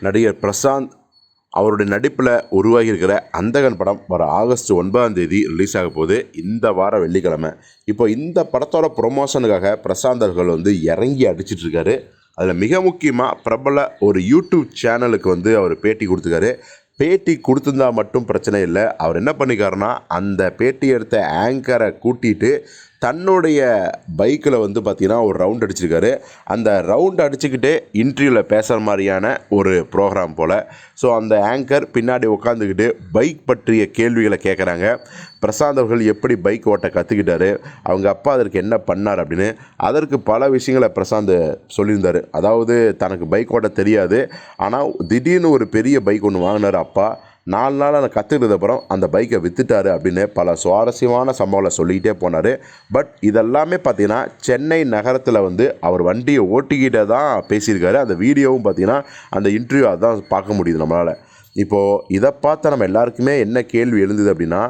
நடிகர் பிரசாந்த் அவருடைய நடிப்பில் உருவாகி இருக்கிற அந்தகன் படம் வர ஆகஸ்ட் ஒன்பதாம் தேதி ரிலீஸ் ஆக போகுது. இந்த வாரம் வெள்ளிக்கிழமை. இப்போ இந்த படத்தோட ப்ரொமோஷனுக்காக பிரசாந்த் அவர்கள் வந்து இறங்கி அடிச்சிட்டு இருக்காரு. அதில் மிக முக்கியமாக பிரபல ஒரு யூடியூப் சேனலுக்கு வந்து அவர் பேட்டி கொடுத்துருக்காரு. பேட்டி கொடுத்துருந்தா மட்டும் பிரச்சனை இல்லை. அவர் என்ன பண்ணிக்காருன்னா அந்த பேட்டி எடுத்த ஆங்கரை கூட்டிட்டு தன்னுடைய பைக்கில் வந்து பார்த்திங்கன்னா ஒரு ரவுண்ட் அடிச்சிருக்காரு. அந்த ரவுண்ட் அடிச்சுக்கிட்டே இன்டர்வியூவில் பேசுகிற மாதிரியான ஒரு ப்ரோக்ராம் போல். ஸோ அந்த ஆங்கர் பின்னாடி உட்காந்துக்கிட்டு பைக் பற்றிய கேள்விகளை கேட்குறாங்க பிரசாந்த் அவர்கள் எப்படி பைக் ஓட்ட கற்றுக்கிட்டாரு அவங்க அப்பா அதற்கு என்ன பண்ணார் அப்படின்னு. அதற்கு பல விஷயங்களை பிரசாந்த் சொல்லியிருந்தார். அதாவது தனக்கு பைக் ஓட்ட தெரியாது. ஆனால் திடீர்னு ஒரு பெரிய பைக் ஒன்று வாங்கினார் அப்பா. நாலு நாள் அதை கற்றுக்கிட்டதுக்கப்புறம் அந்த பைக்கை விற்றுட்டாரு அப்படின்னு பல சுவாரஸ்யமான சம்பவங்களை சொல்லிக்கிட்டே போனார். பட் இதெல்லாமே பார்த்தீங்கன்னா சென்னை நகரத்தில் வந்து அவர் வண்டியை ஓட்டிக்கிட்டே தான் பேசியிருக்காரு. அந்த வீடியோவும் பார்த்தீங்கன்னா அந்த இன்டர்வியூ அதான் பார்க்க முடியுது நம்மளால். இப்போது இதை பார்த்து நம்ம எல்லாருக்குமே என்ன கேள்வி எழுந்தது அப்படின்னா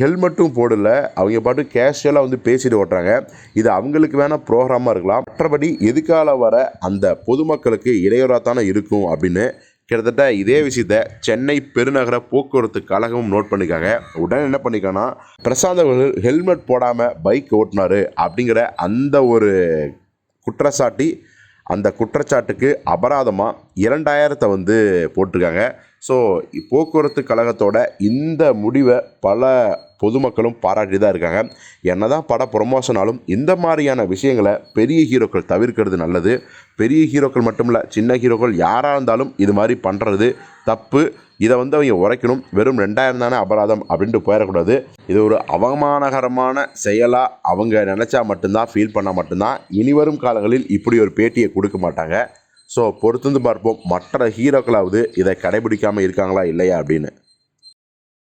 ஹெல்மெட்டும் போடல அவங்க பாட்டு கேஷுவலாக வந்து பேசிட்டு ஓட்டுறாங்க. இது அவங்களுக்கு வேணால் ப்ரோக்ராமாக இருக்கலாம். மற்றபடி எதுக்கால வர அந்த பொதுமக்களுக்கு இடையூறாகத்தானே இருக்கும் அப்படின்னு கிட்டத்தட்ட இதே விஷயத்த சென்னை பெருநகர போக்குவரத்து கழகமும் நோட் பண்ணிக்காங்க. உடனே என்ன பண்ணிக்கான்னா பிரசாந்த் அவர்கள் ஹெல்மெட் போடாமல் பைக் ஓட்டினார் அப்படிங்கிற அந்த ஒரு குற்றச்சாட்டி அந்த குற்றச்சாட்டுக்கு அபராதமாக இரண்டாயிரத்தை வந்து போட்டிருக்காங்க. ஸோ போக்குவரத்து கழகத்தோட இந்த முடிவை பல பொதுமக்களும் பாராட்டி தான் இருக்காங்க. என்ன தான் பட ப்ரொமோஷனாலும் இந்த மாதிரியான விஷயங்களை பெரிய ஹீரோக்கள் தவிர்க்கிறது நல்லது. பெரிய ஹீரோக்கள் மட்டும் இல்லை சின்ன ஹீரோக்கள் யாராக இருந்தாலும் இது மாதிரி பண்ணுறது தப்பு. இதை வந்து அவங்க உரைக்கணும். வெறும் ரெண்டாயிரம் தானே அபராதம் அப்படின்ட்டு போயிடக்கூடாது. இது ஒரு அவமானகரமான செயலாக அவங்க நினச்சா மட்டும்தான் ஃபீல் பண்ணால் மட்டும்தான். இனி வரும் காலங்களில் இப்படி ஒரு பேட்டியை கொடுக்க மாட்டாங்க. ஸோ பொறுத்திருந்து பார்ப்போம் மற்ற ஹீரோக்களாவது இதை கடைபிடிக்காமல் இருக்காங்களா இல்லையா அப்படின்னு.